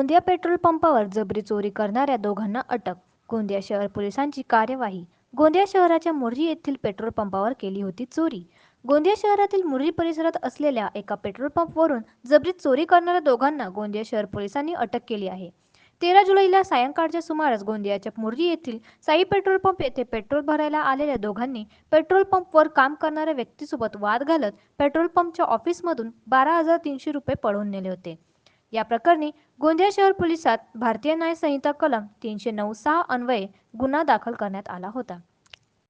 Gondia petrol पंपावर जबरी चोरी करणाऱ्या दोघांना अटक गोंदिया शहर पोलिसांची कार्यवाही गोंदिया शहराच्या मुर्री येथील पेट्रोल पंपावर केली होती चोरी. गोंदिया शहरातील मुर्री परिसरात असलेल्या एका पेट्रोल पंपवरून जबरीत चोरी करणाऱ्या दोघांना गोंदिया शहर पोलिसांनी अटक केली आहे. तेरा जुलैला सायंकाळच्या सुमारास गोंदियाच्या मुर्री येथील साई पेट्रोल पंप येथे पेट्रोल भरायला आलेल्या दोघांनी पेट्रोल पंपवर काम करणाऱ्या व्यक्तीसोबत वाद घालत पेट्रोल पंपच्या ऑफिसमधून बारा हजार तीनशे रुपये पळवून नेले होते. या प्रकरणी गोंदिया शहर पोलिसात भारतीय न्याय संहिता कलम तीनशे नऊ सहा अन्वये गुन्हा दाखल करण्यात आला होता.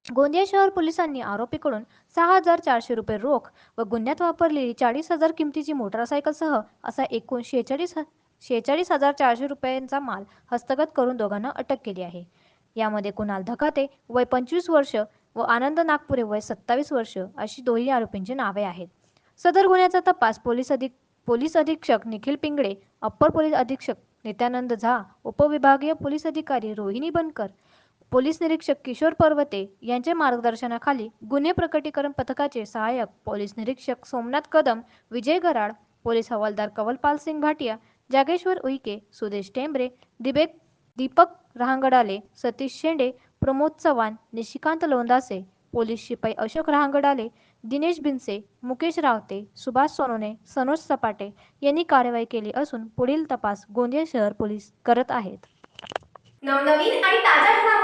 गोंदिया शहर पोलिसांनी आरोपीकडून सहा हजार चारशे रुपये रोख व गुन्ह्यात वापरलेली चाळीस हजार किमतीची मोटारसायकलसह असा एकूण शेहेचाळीस शेहेचाळीस हजार चारशे रुपयांचा माल हस्तगत करून दोघांना अटक केली आहे. यामध्ये कुणाल धकाते वय पंचवीस वर्ष व आनंद नागपुरे वय सत्तावीस वर्ष अशी दोन्ही आरोपींची नावे आहेत. सदर गुन्ह्याचा तपास पोलीस अधिक पोलीस अधीक्षक निखिल पिंगळे अप्पर पोलीस अधीक्षक नित्यानंद झा उपविभागीय पोलीस अधिकारी रोहिणी बनकर पोलीस निरीक्षक किशोर पर्वते यांच्या मार्गदर्शनाखाली गुन्हे प्रकटीकरण पथकाचे सहाय्यक पोलीस निरीक्षक सोमनाथ कदम विजय गराड पोलीस हवालदार कवलपाल सिंग भाटिया जागेश्वर उईके सुदेश टेंबरे दिबेक दीपक रहांगडाले सतीश शेंडे प्रमोद चव्हाण निशिकांत लोंदासे पोलीस शिपाई अशोक रहांगडाले दिनेश भिनसे मुकेश रावते सुभाष सोनोने सनोज सपाटे यांनी कारवाई केली असून पुढील तपास गोंदिया शहर पोलीस करत आहेत. नवनवीन आणि ताज्या